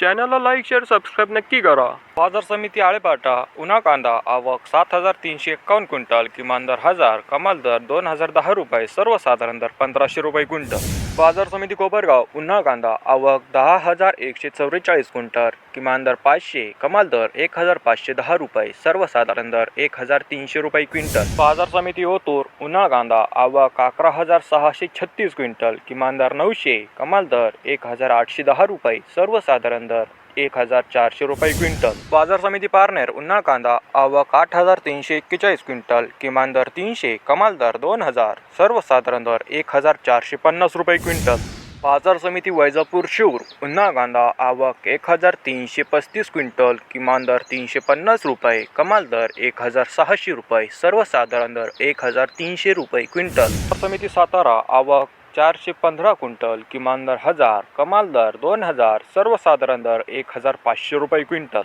चॅनलला like share subscribe नक्की करा. बाजार समिती आळेपाटा उन्हा कांदा आवक सात हजार तीनशे एक्कावन्न क्विंटल किमान दर हजार कमाल दर दोन हजार दहा रुपये सर्वसाधारण दर पंधराशे रुपये क्विंटल बाजार समिती कोपरगाव उन्हा कांदा आवक दहा हजार एकशे चौवेचाळीस क्विंटल किमान दर पाचशे कमाल दर एक हजार पाचशे दहा रुपये सर्वसाधारण दर एक हजार तीनशे रुपये क्विंटल. बाजार समिती ओतूर उन्हा कांदा आवक अकरा हजार सहाशे छत्तीस क्विंटल किमान दर नऊशे कमाल दर एक हजार आठशे दहा रुपये सर्वसाधारण दर एक हजार चारशे रुपये क्विंटल. बाजार समिती पारनेर उन्हाळ कांदा आवक आठ हजार तीनशे एक्केचाळीस क्विंटल किमान दर तीनशे कमाल दर दोन हजार सर्वसाधारण दर एक हजार चारशे पन्नास रुपये क्विंटल. बाजार समिती वैजापूर शिवूर उन्हाळ कांदा आवक एक हजार तीनशे पस्तीस क्विंटल किमान दर तीनशे पन्नास रुपये कमाल दर एक हजार सहाशे रुपये सर्वसाधारण दर एक हजार तीनशे रुपये क्विंटल. समिती सातारा आवक चारशे पंधरा क्विंटल किमान दर हजार कमाल दर दोन हजार सर्वसाधारण दर एक हजार पाचशे रुपये क्विंटल.